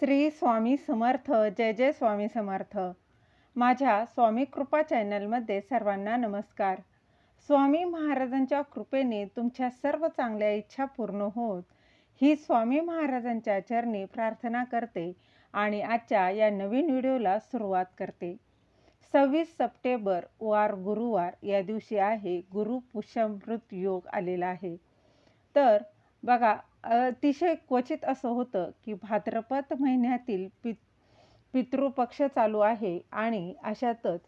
श्री स्वामी समर्थ जय जय स्वामी समर्थ. माझ्या स्वामी कृपा चॅनलमध्ये सर्वांना नमस्कार. स्वामी महाराजांच्या कृपेने तुमच्या सर्व चांगल्या इच्छा पूर्ण होत. ही स्वामी महाराजांच्या चरणी प्रार्थना करते आणि आजच्या या नवीन व्हिडिओला सुरुवात करते. सव्वीस सप्टेंबर वार गुरुवार या दिवशी आहे गुरु पुष्यमृत योग आलेला आहे. तर बघा अतिशय क्वचित असं होतं की भाद्रपद महिन्यातील पित पितृपक्ष चालू आहे आणि अशातच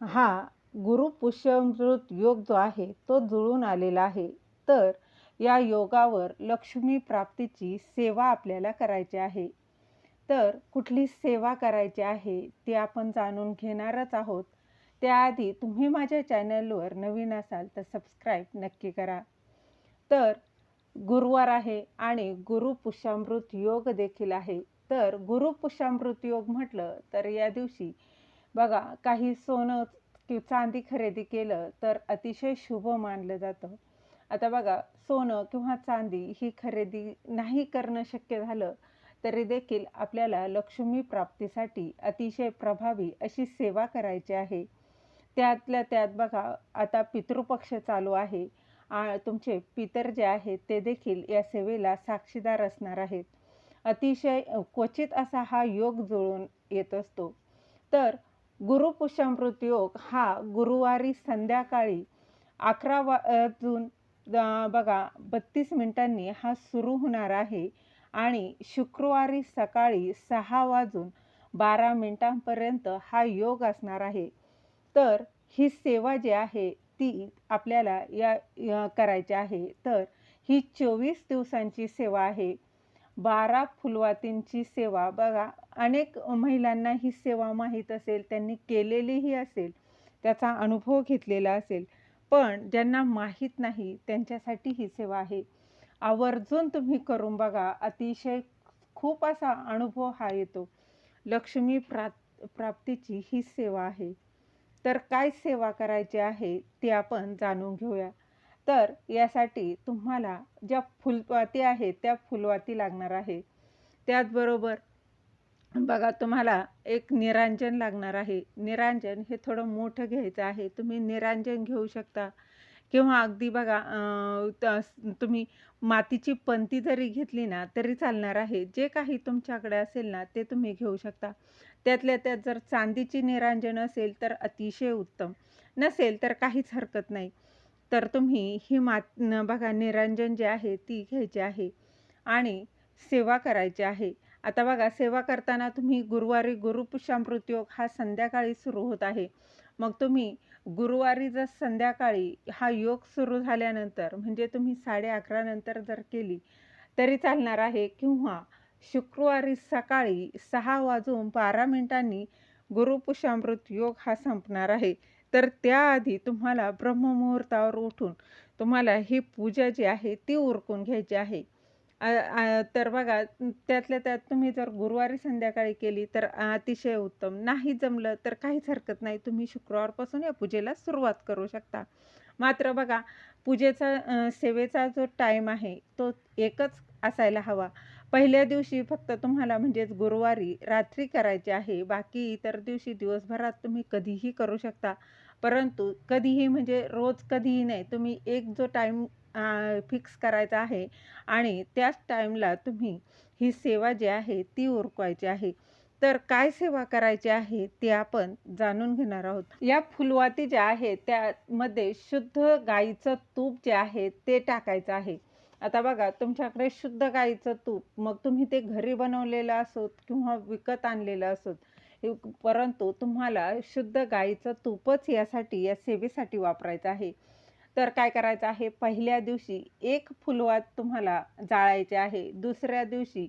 हा गुरु पुष्यमृत योग जो आहे तो जुळून आलेला आहे. तर या योगावर लक्ष्मी प्राप्तीची सेवा आपल्याला करायची आहे. तर कुठली सेवा करायची आहे ती आपण जाणून घेणारच आहोत. त्याआधी तुम्ही माझ्या चॅनलवर नवीन असाल तर सबस्क्राईब नक्की करा. तर गुरुवार आहे आणि गुरु पुष्यामृत योग देखील आहे. तर गुरु पुष्यामृत योग म्हटलं तर या दिवशी बघा काही सोनं कि चांदी खरेदी केलं तर अतिशय शुभ मानलं जातं. आता बघा सोनं किंवा चांदी ही खरेदी नाही करणं शक्य झालं तरी देखील आपल्याला लक्ष्मी प्राप्तीसाठी अतिशय प्रभावी अशी सेवा करायची आहे. त्यातल्या त्यात बघा आता पितृपक्ष चालू आहे. तुमचे पितर जे आहेत ते देखील या सेवेला साक्षीदार असणार आहेत. अतिशय क्वचित असा हा योग जुळून येत असतो. तर गुरुपुष्यामृत योग हा गुरुवारी संध्याकाळी अकरा वाजून बघा बत्तीस मिनिटांनी हा सुरू होणार आहे आणि शुक्रवारी सकाळी सहा वाजून बारा मिनिटांपर्यंत हा योग असणार आहे. तर ही सेवा जी आहे ती आपल्याला या करायची आहे. तर ही चोवीस दिवसांची सेवा आहे. बारा फुलवातींची सेवा. बघा अनेक महिलांना ही सेवा माहीत असेल त्यांनी केलेलीही असेल त्याचा अनुभव घेतलेला असेल पण ज्यांना माहीत नाही त्यांच्यासाठी ही सेवा आहे. आवर्जून तुम्ही करून बघा अतिशय खूप असा अनुभव हा येतो. लक्ष्मी प्रा प्राप्तीची ही सेवा आहे. तर काय सेवा करायची आहे ती आपण जाणून घेऊया. तर यासाठी तुम्हाला ज्या फुलवाती आहेत त्या फुलवाती लागणार आहे. त्याचबरोबर बघा तुम्हाला एक निरांजन लागणार आहे. निरांजन हे थोडं मोठं घ्यायचं आहे. तुम्ही निरांजन घेऊ शकता. किंवा अगदी बघा तुम्ही मातीची पंती जरी घेतली ना तरी चालणार आहे. जे काही तुमच्याकडे असेल ना ते तुम्ही घेऊ शकता. त्यातल्या त्यात जर चांदीची निरांजन असेल तर अतिशय उत्तम. नसेल तर काहीच हरकत नाही. तर तुम्ही ही मात बघा निरांजन जे आहे ती घ्यायची आहे आणि सेवा करायची आहे. आता बघा सेवा करताना तुम्ही गुरुवारी गुरुपुषामृत योग हा संध्याकाळी सुरू होत आहे. मग तुम्ही गुरुवारी जर संध्याकाळी हा योग सुरू झाल्यानंतर म्हणजे तुम्ही साडे अकरा नंतर जर केली तरी चालणार आहे किंवा शुक्रवारी सकाळी सहा वाजून बारा मिनिटांनी गुरुपुषामृत योग हा संपणार आहे. तर त्याआधी तुम्हाला ब्रह्ममुहूर्तावर उठून तुम्हाला ही पूजा जी आहे ती उरकून घ्यायची आहे. तर बघा त्यातल्या त्यात तुम्ही जर गुरुवारी संध्याकाळी केली तर अतिशय उत्तम. नाही जमलं तर काहीच हरकत नाही. तुम्ही शुक्रवारपासून या पूजेला सुरुवात करू शकता. मात्र बघा पूजेचा सेवेचा जो टाईम आहे तो एकच असायला हवा. पहिल्या दिवशी फक्त तुम्हाला म्हणजेच गुरुवारी रात्री करायची आहे. बाकी इतर दिवशी दिवसभरात तुम्ही कधीही करू शकता. परंतु कधीही म्हणजे रोज कधीही नाही तुम्ही एक जो टाईम फिक्स करायचा आहे आणि त्याच टाईमला तुम्ही ही सेवा जी आहे ती उरकवायची आहे. तर काय सेवा करायची आहे ते आपण जाणून घेणार आहोत. या फुलवाती ज्या आहेत त्यामध्ये शुद्ध गाईचं तूप जे आहे ते टाकायचं आहे. आता बघा तुमच्याकडे शुद्ध गाईचं तूप मग तुम्ही ते घरी बनवलेलं असोत किंवा विकत आणलेलं असोत परंतु तुम्हाला शुद्ध गाईचं तूपच यासाठी या सेवेसाठी वापरायचं आहे. तर काय करायचं आहे? पहिल्या दिवशी एक फुलवात तुम्हाला जाळायचे आहे. दुसऱ्या दिवशी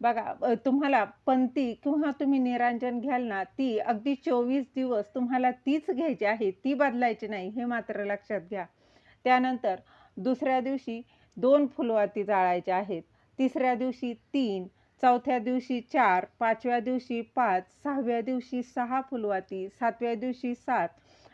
बघा तुम्हाला पंती किंवा तुम्ही निरांजन घ्याल ना ती अगदी चोवीस दिवस तुम्हाला तीच घ्यायची आहे. ती बदलायची नाही हे मात्र लक्षात घ्या. त्यानंतर दुसऱ्या दिवशी दोन फुलवाती जाळायच्या आहेत. तिसऱ्या दिवशी तीन चौथ्या दिवशी चार पाचव्या दिवशी पाच सहाव्या दिवशी सहा फुलवाती सातव्या दिवशी सात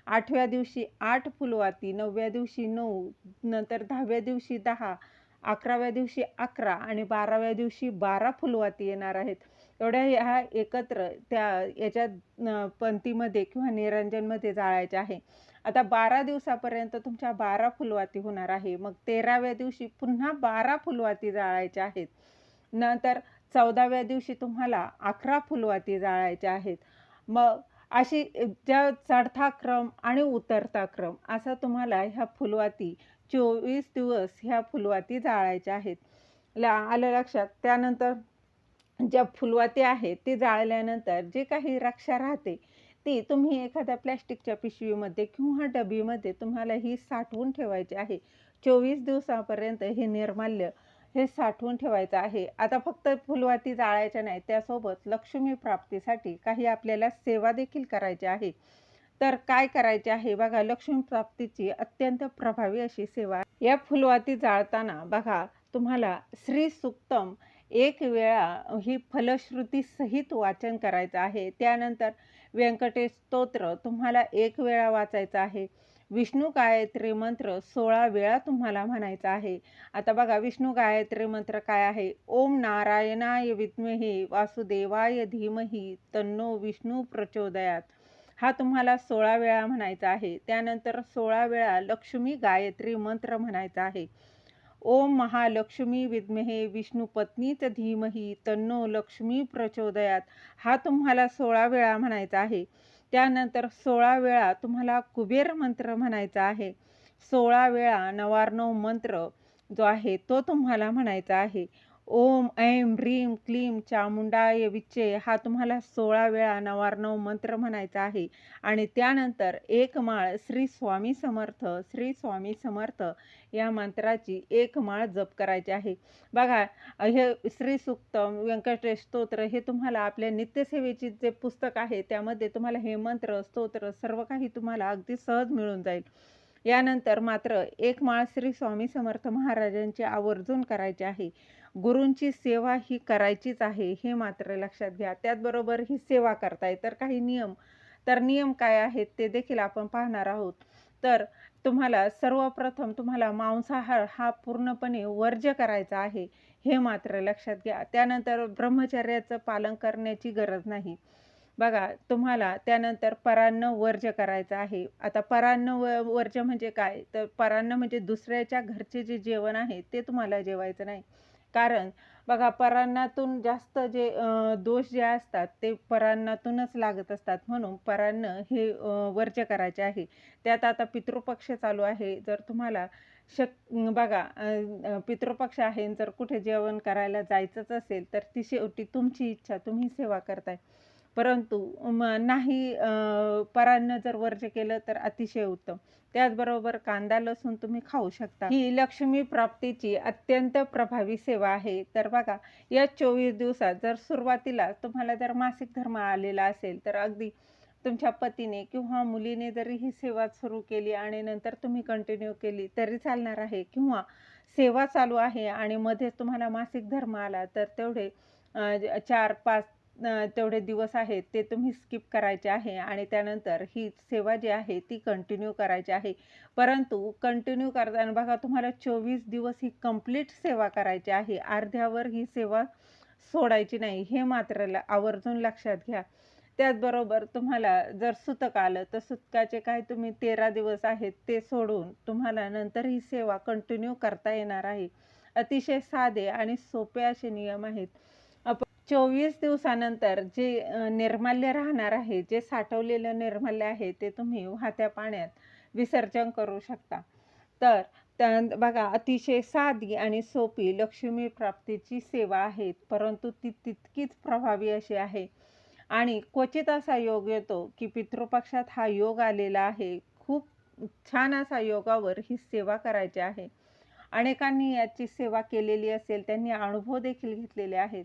आठव्या दिवशी आठ फुलवाती नवव्या दिवशी नऊ नंतर दहाव्या दिवशी दहा अकराव्या दिवशी अकरा आणि बाराव्या दिवशी बारा फुलवाती येणार आहेत. एवढ्या ह्या एकत्र त्या याच्या पंथीमध्ये पंक्तीमध्ये किंवा निरंजनमध्ये जाळायच्या आहे. आता बारा दिवसापर्यंत तुमच्या बारा फुलवाती होणार आहे. मग तेराव्या दिवशी पुन्हा बारा फुलवाती जाळायच्या आहेत. नंतर चौदाव्या दिवशी तुम्हाला अकरा फुलवाती जाळायच्या आहेत. मग अशी ज्या चढता क्रम आणि उतरता क्रम असा तुम्हाला ह्या फुलवाती चोवीस दिवस ह्या फुलवाती जाळायच्या आहेत. ला आलं लक्षात? त्यानंतर ज्या फुलवाती आहेत ती जाळल्यानंतर जे काही रक्षा राहते ती तुम्ही एखाद्या प्लॅस्टिकच्या पिशवीमध्ये किंवा डबीमध्ये तुम्हाला ही साठवून ठेवायची आहे. चोवीस दिवसापर्यंत हे निर्माल्य हे साठवून ठेवायचं आहे. आता फक्त फुलवाती जाळायच्या नाही त्यासोबत लक्ष्मी प्राप्तीसाठी काही आपल्याला सेवा देखील करायची आहे. तर काय करायचे आहे? बघा लक्ष्मी प्राप्तीची अत्यंत प्रभावी अशी सेवा या फुलवाती जाळताना बघा तुम्हाला श्री सुक्तम एक वेळा ही फलश्रुती सहित वाचन करायचं आहे. त्यानंतर व्यंकटेश स्तोत्र तुम्हाला एक वेळा वाचायचं आहे. विष्णू गायत्री मंत्र सोळा वेळा तुम्हाला म्हणायचा आहे. आता बघा विष्णू गायत्री मंत्र काय आहे? ओम नारायणाय विद्महे वासुदेवाय धीमही तन्नो विष्णू प्रचोदयात. हा तुम्हाला सोळा वेळा म्हणायचा आहे. त्यानंतर सोळा वेळा लक्ष्मी गायत्री मंत्र म्हणायचा आहे. ओम महालक्ष्मी विद्महे विष्णू पत्नीच धीमही तन्नो लक्ष्मी प्रचोदयात. हा तुम्हाला सोळा वेळा म्हणायचा आहे. त्यानंतर सोळा वेळा तुम्हाला कुबेर मंत्र म्हणायचा आहे. सोळा वेळा नवार्णव मंत्र जो आहे तो तुम्हाला म्हणायचा आहे. ओम ऐं ह्रीम क्लीं चामुंडाय विच्चे हा तुम्हाला सोळा वेळा नवार्णव मंत्र म्हणायचा आहे. आणि त्यानंतर एक माळ श्री स्वामी समर्थ श्री स्वामी समर्थ या मंत्राची एक माळ जप करायची आहे. बघा हे श्री सुक्त व्यंकटेश स्तोत्र हे तुम्हाला आपल्या नित्यसेवेची जे पुस्तक आहे त्यामध्ये तुम्हाला हे मंत्र स्तोत्र सर्व काही तुम्हाला अगदी सहज मिळून जाईल. यानंतर मात्र एक माळ श्री स्वामी समर्थ महाराजांची आवर्जून करायची आहे. गुरूंची सेवा ही करायचीच आहे हे मात्र लक्षात घ्या. त्याचबरोबर ही सेवा करताय. तर काही नियम तर नियम काय आहेत ते देखील आपण पाहणार आहोत. तर तुम्हाला सर्वप्रथम तुम्हाला मांसाहार हा पूर्णपणे वर्ज्य करायचा आहे हे मात्र लक्षात घ्या. त्यानंतर ब्रह्मचर्याचं पालन करण्याची गरज नाही. बघा तुम्हाला त्यानंतर परान्न वर्ज्य करायचं आहे. आता परान्न व वर्ज्य म्हणजे काय? तर परान्न म्हणजे दुसऱ्याच्या घरचे जे जेवण आहे ते तुम्हाला जेवायचं नाही. कारण बघा परान्नातून जास्त जे दोष जे असतात ते परान्नातूनच लागत असतात. म्हणून परान्न हे वर्ज्य करायचे आहे. त्यात आता पितृपक्ष चालू आहे. जर तुम्हाला शक बघा पितृपक्ष आहे. जर कुठे जेवण करायला जायचंच असेल तर ती शेवटी तुमची इच्छा तुम्ही सेवा करताय. परंतु म नाही परान्न जर वर्ज्य केलं तर अतिशय उत्तम. त्याचबरोबर कांदा लसूण तुम्ही खाऊ शकता. ही लक्ष्मी प्राप्तीची अत्यंत प्रभावी सेवा आहे. तर बघा या चोवीस दिवसात जर सुरुवातीला तुम्हाला जर मासिक धर्म आलेला असेल तर अगदी तुमच्या पतीने किंवा मुलीने जरी ही सेवा सुरू केली आणि नंतर तुम्ही कंटिन्यू केली तरी चालणार आहे. किंवा सेवा चालू आहे आणि मध्येच तुम्हाला मासिक धर्म आला तर तेवढे चार पाच तेवढे दिवस आहेत ते तुम्ही स्किप करायचे आहे आणि त्यानंतर ही सेवा जी आहे ती कंटिन्यू करायची आहे. परंतु कंटिन्यू करताना बघा तुम्हाला चोवीस दिवस ही कंप्लीट सेवा करायची आहे. अर्ध्यावर ही सेवा सोडायची नाही हे मात्र आवर्जून लक्षात घ्या. त्याचबरोबर तुम्हाला जर सुतक आलं तर सुतकाचे काय तुम्ही तेरा दिवस आहेत ते सोडून तुम्हाला नंतर ही सेवा कंटिन्यू करता येणार आहे. अतिशय साधे आणि सोपे असे नियम आहेत. चोवीस दिवसानंतर जे निर्माल्य राहणार आहे जे साठवलेलं निर्माल्य आहे ते तुम्ही वाहत्या पाण्यात विसर्जन करू शकता. तर बघा अतिशय साधी आणि सोपी लक्ष्मी प्राप्तीची सेवा आहे परंतु ती तितकीच प्रभावी अशी आहे. आणि क्वचित असा योग येतो की पितृपक्षात हा योग आलेला आहे. खूप छान असा योगावर ही सेवा करायची आहे. अनेकांनी याची सेवा केलेली असेल त्यांनी अनुभव देखील घेतलेले आहेत.